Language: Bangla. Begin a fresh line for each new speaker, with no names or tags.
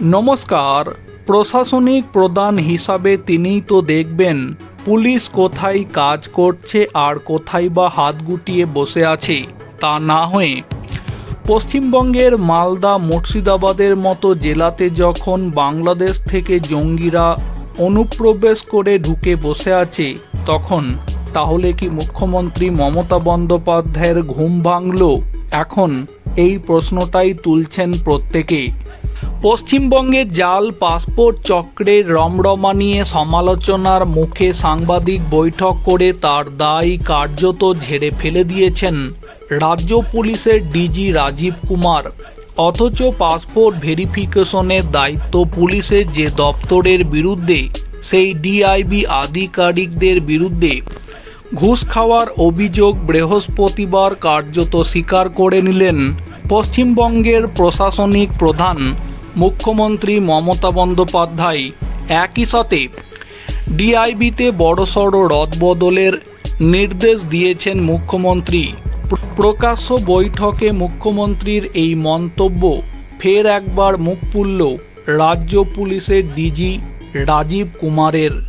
নমস্কার। প্রশাসনিক প্রধান হিসাবে তিনিই তো দেখবেন, পুলিশ কোথায় কাজ করছে আর কোথায় বা হাত গুটিয়ে বসে আছে, তা না হয়ে পশ্চিমবঙ্গের মালদা মুর্শিদাবাদের মতো জেলাতে যখন বাংলাদেশ থেকে জঙ্গিরা অনুপ্রবেশ করে ঢুকে বসে আছে, তখন তাহলে কি মুখ্যমন্ত্রী মমতা বন্দ্যোপাধ্যায়ের ঘুম ভাঙল? এখন এই প্রশ্নটাই তুলছেন প্রত্যেকে। পশ্চিমবঙ্গে জাল, পাসপোর্ট চক্রের রমরমা নিয়ে সমালোচনার মুখে সাংবাদিক বৈঠক করে তার দায় কার্যত ঝেড়ে ফেলে দিয়েছেন রাজ্য পুলিশের ডিজি রাজীব কুমার। অথচ পাসপোর্ট ভেরিফিকেশনের দায়িত্ব পুলিশের যে দপ্তরের বিরুদ্ধে, সেই ডিআইবি আধিকারিকদের বিরুদ্ধে। ঘুষ খাওয়ার অভিযোগ বৃহস্পতিবার কার্যত স্বীকার করে নিলেন পশ্চিমবঙ্গের প্রশাসনিক প্রধান মুখ্যমন্ত্রী মমতা বন্দ্যোপাধ্যায় একই সাথে ডিআইবিতে বড়সড় রদবদলের নির্দেশ দিয়েছেন মুখ্যমন্ত্রী। প্রকাশ্য বৈঠকে মুখ্যমন্ত্রীর এই মন্তব্য, ফের একবার মুখ পুলল রাজ্য পুলিশের ডিজি রাজীব কুমারের।